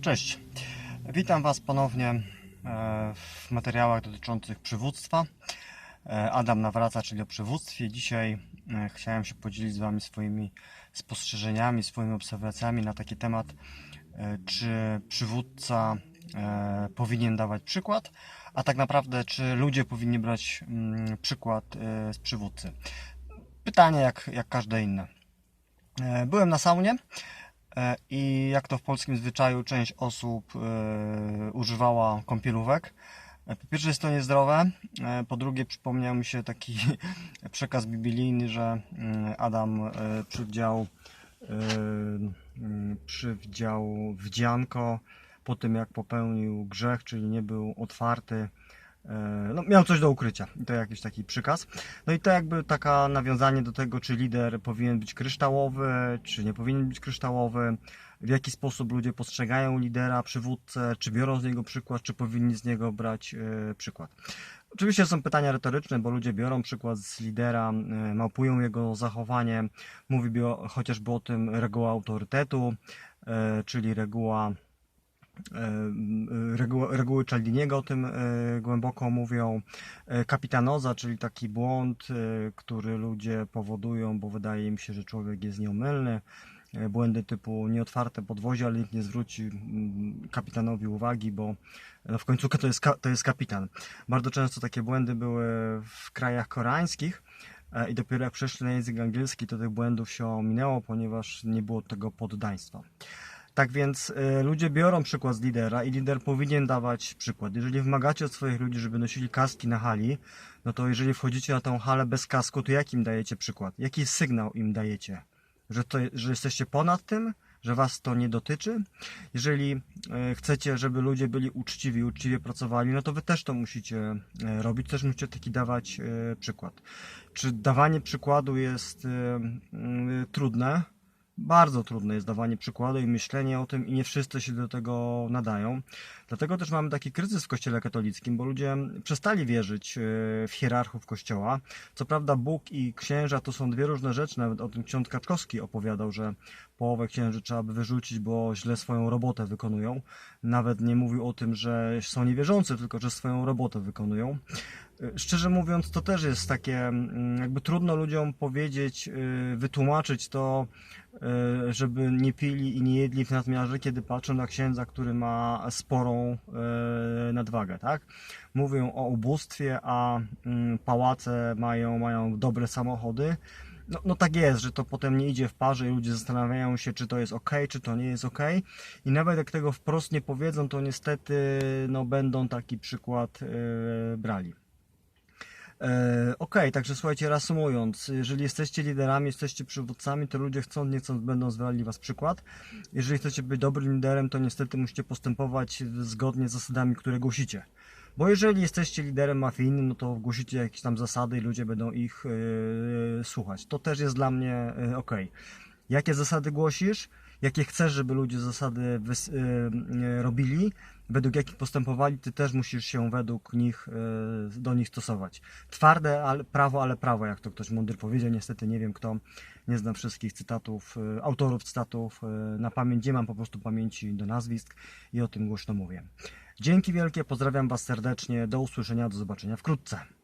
Cześć. Witam Was ponownie e, w materiałach dotyczących przywództwa. E, Adam nawraca, czyli o przywództwie. Dzisiaj e, chciałem się podzielić z Wami swoimi spostrzeżeniami, swoimi obserwacjami na taki temat, czy przywódca powinien dawać przykład, a tak naprawdę, czy ludzie powinni brać mm, przykład z przywódcy. Pytanie jak, jak każde inne. Byłem na saunie. E, I jak to w polskim zwyczaju, część osób e, używała kąpielówek. E, Po pierwsze jest to niezdrowe, po drugie przypomniał mi się taki przekaz biblijny, że mm, Adam przywdział, mm, przywdział wdzianko po tym jak popełnił grzech, czyli nie był otwarty. E, No, miał coś do ukrycia. I to jakiś taki przykaz. No i to jakby taka nawiązanie do tego, czy lider powinien być kryształowy, czy nie powinien być kryształowy, w jaki sposób ludzie postrzegają lidera, przywódcę, czy biorą z niego przykład, czy powinni z niego brać e, przykład. Oczywiście są pytania retoryczne, bo ludzie biorą przykład z lidera, e, mapują jego zachowanie. Mówi chociażby o tym reguła autorytetu, czyli reguła e, reguły, reguły Cialdiniego o tym e, głęboko mówią. E, Kapitanoza, czyli taki błąd, e, który ludzie powodują, bo wydaje im się, że człowiek jest nieomylny. E, Błędy typu nieotwarte podwozie, ale nikt nie zwróci kapitanowi uwagi, bo no w końcu to jest, to jest kapitan. Bardzo często takie błędy były w krajach koreańskich. e, I dopiero jak przeszli na język angielski, to tych błędów się ominęło, ponieważ nie było tego poddaństwa. Tak więc y, ludzie biorą przykład z lidera i lider powinien dawać przykład. Jeżeli wymagacie od swoich ludzi, żeby nosili kaski na hali, no to jeżeli wchodzicie na tą halę bez kasku, to jak im dajecie przykład? Jaki sygnał im dajecie? Że, to, że jesteście ponad tym? Że was to nie dotyczy? Jeżeli y, chcecie, żeby ludzie byli uczciwi, uczciwie pracowali, no to wy też to musicie y, robić, też musicie taki dawać y, przykład. Czy dawanie przykładu jest y, y, trudne? Bardzo trudne jest dawanie przykładu i myślenie o tym, i nie wszyscy się do tego nadają. Dlatego też mamy taki kryzys w Kościele katolickim, bo ludzie przestali wierzyć e, w hierarchów Kościoła. Co prawda, Bóg i księża to są dwie różne rzeczy. Nawet o tym ksiądz Kaczkowski opowiadał, że połowę księży trzeba by wyrzucić, bo źle swoją robotę wykonują. Nawet nie mówił o tym, że są niewierzący, tylko że swoją robotę wykonują. Szczerze mówiąc, to też jest takie, mm, jakby trudno ludziom powiedzieć, e, wytłumaczyć to, e, żeby nie pili i nie jedli w nadmiarze, kiedy patrzą na księdza, który ma sporą e, nadwagę, tak? Mówią o ubóstwie, a mm, pałace mają, mają dobre samochody. No, no tak jest, że to potem nie idzie w parze i ludzie zastanawiają się, czy to jest ok, czy to nie jest ok. I nawet jak tego wprost nie powiedzą, to niestety no, będą taki przykład e, brali. E, Okej, także słuchajcie, reasumując, jeżeli jesteście liderami, jesteście przywódcami, to ludzie chcąc, nie chcąc będą zwalali was przykład. Jeżeli chcecie być dobrym liderem, to niestety musicie postępować zgodnie z zasadami, które głosicie. Bo jeżeli jesteście liderem mafijnym, no to głosicie jakieś tam zasady i ludzie będą ich e, słuchać. To też jest dla mnie e, ok. Jakie zasady głosisz? Jakie chcesz, żeby ludzie zasady e, e, robili? Według jakich postępowali, ty też musisz się według nich, e, do nich stosować. Twarde ale, prawo, ale prawo, jak to ktoś mądry powiedział. Niestety nie wiem kto, nie znam wszystkich cytatów, autorów cytatów na pamięć, nie mam po prostu pamięci do nazwisk i o tym głośno mówię. Dzięki wielkie, pozdrawiam Was serdecznie, do usłyszenia, do zobaczenia wkrótce.